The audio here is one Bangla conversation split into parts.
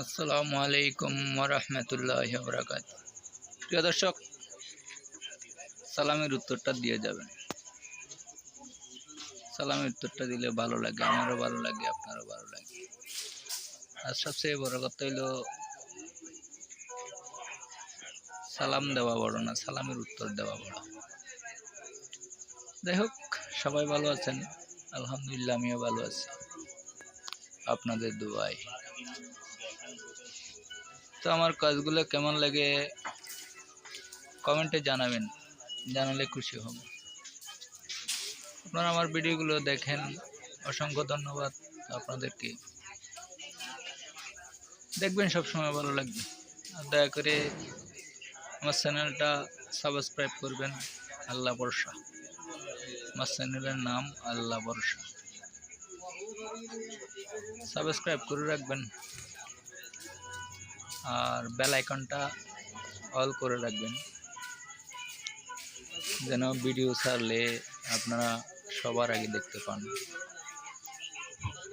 আসসালামু আলাইকুম রহমতুল্লাহ বরাকাত প্রিয় দর্শক, সালামের উত্তরটা দিয়ে যাবেন। সালামের উত্তরটা দিলে ভালো লাগে, আমারও ভালো লাগে, আপনারও ভালো লাগে। আর সবচেয়ে বড় কথা হইল, সালাম দেওয়া বড় না, সালামের উত্তর দেওয়া বড়। যাই হোক, সবাই ভালো আছেন? আলহামদুলিল্লাহ, আমিও ভালো আছি। আপনাদের দুয়ায়। তো আমার কাজগুলো কেমন লাগে কমেন্টে জানাবেন। জানালে খুশি হব। আপনারা আমার ভিডিওগুলো দেখেন। অসংখ্য ধন্যবাদ আপনাদেরকে। দেখবেন সব সময় ভালো লাগবে। আর দয়া করে আমার চ্যানেলটা সাবস্ক্রাইব করবেন। আল্লাহ বর্ষা আমার চ্যানেলের নাম আল্লাহ বর্ষা সাবস্ক্রাইব করে রাখবেন। আর বেল আইকনটা অল করে রাখবেন। যেন ভিডিও ছাড়লে আপনারা সবার আগে দেখতে পান।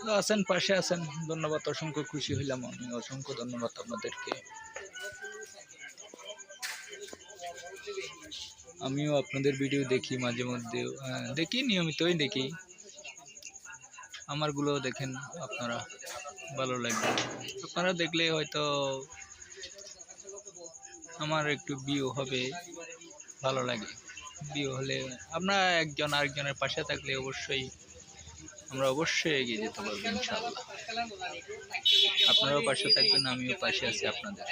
তো আছেন, পাশে আছেন। ধন্যবাদ, অসংখ্য খুশি হইলাম আমি। অসংখ্য ধন্যবাদ আপনাদেরকে। আমিও আপনাদের ভিডিও দেখি মাঝে মধ্যে। দেখি, নিয়মিতই দেখি। আমারগুলো দেখেন আপনারা। ভালো লাগবে আপনারা দেখলে হয়তো আমার একটু বিয়ে হবে, ভালো লাগে। বিয়ে হলে আপনারা একজন আরেকজনের পাশে থাকলে অবশ্যই আমরা অবশ্যই এগিয়ে যেতে পারব ইনশাল্লাহ আপনারাও পাশে থাকবেন, আমিও পাশে আছি আপনাদের।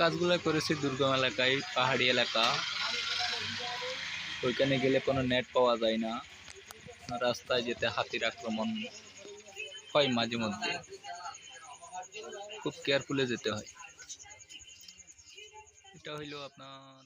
কাজগুলো করেছি দুর্গম এলাকায়, পাহাড়ি এলাকা। ওইখানে গেলে কোনো নেট পাওয়া যায় না। রাস্তায় যেতে হাতির আক্রমণ হয় মাঝে মধ্যে। খুব কেয়ারফুলে যেতে হয়। এটা হইল আপনার